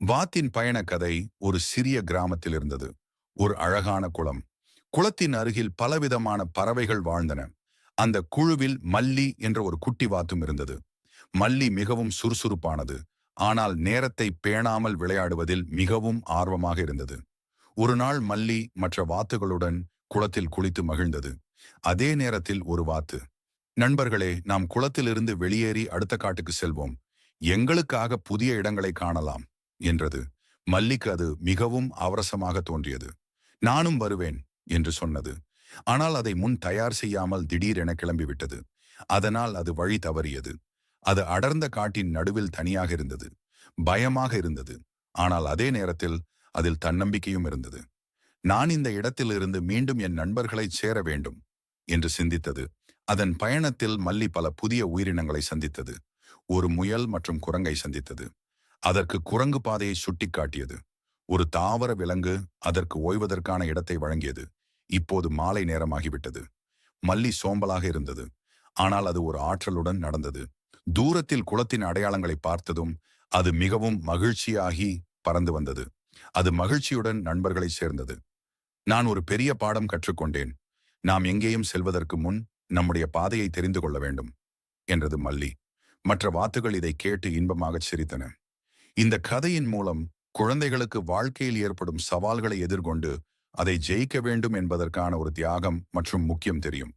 வாத்தின் பயணக்கதை கதை ஒரு சிறிய கிராமத்தில் இருந்தது. ஒரு அழகான குளம். குளத்தின் அருகில் பலவிதமான பறவைகள் வாழ்ந்தன. அந்த குழுவில் மல்லி என்ற ஒரு குட்டி வாத்தும் இருந்தது. மல்லி மிகவும் சுறுசுறுப்பானது. ஆனால் நேரத்தை பேணாமல் விளையாடுவதில் மிகவும் ஆர்வமாக இருந்தது. ஒரு நாள் மல்லி மற்ற வாத்துகளுடன் குளத்தில் குளித்து மகிழ்ந்தது. அதே நேரத்தில் ஒரு வாத்து. நண்பர்களே நாம் குளத்திலிருந்து வெளியேறி அடுத்த காட்டுக்கு செல்வோம். எங்களுக்காக புதிய இடங்களை காணலாம். என்றது. மல்லிக்கு அது மிகவும் அவரசமாக தோன்றியது. நானும் வருவேன் என்று சொன்னது. ஆனால் அதை முன் தயார் செய்யாமல் திடீரென கிளம்பிவிட்டது. அதனால் அது வழி தவறியது. அது அடர்ந்த காட்டின் நடுவில் தனியாக இருந்தது. பயமாக இருந்தது. ஆனால் அதே நேரத்தில் அதில் தன்னம்பிக்கையும் இருந்தது. நான் இந்த இடத்திலிருந்து மீண்டும் என் நண்பர்களை சேர வேண்டும் என்று சிந்தித்தது. அதன் பயணத்தில் மல்லி பல புதிய உயிரினங்களை சந்தித்தது. ஒரு முயல் மற்றும் குரங்கை சந்தித்தது. அதற்கு குரங்கு பாதையை சுட்டிக்காட்டியது. ஒரு தாவர விலங்கு அதற்கு ஓய்வதற்கான இடத்தை வழங்கியது. இப்போது மாலை நேரமாகிவிட்டது. மல்லி சோம்பலாக இருந்தது. ஆனால் அது ஒரு ஆற்றலுடன் நடந்தது. தூரத்தில் குளத்தின் அடையாளங்களை பார்த்ததும் அது மிகவும் மகிழ்ச்சியாகி பறந்து வந்தது. அது மகிழ்ச்சியுடன் நண்பர்களை சேர்ந்தது. நான் ஒரு பெரிய பாடம் கற்றுக்கொண்டேன். நாம் எங்கேயும் செல்வதற்கு முன் நம்முடைய பாதையை தெரிந்து கொள்ள வேண்டும் என்றது மல்லி. மற்ற வாத்துகள் இதை கேட்டு இன்பமாகச் சிரித்தன. இந்த கதையின் மூலம் குழந்தைகளுக்கு வாழ்க்கையில் ஏற்படும் சவால்களை எதிர்கொண்டு அதை ஜெயிக்க வேண்டும் என்பதற்கான ஒரு தியாகம் மற்றும் முக்கியம் தெரியும்.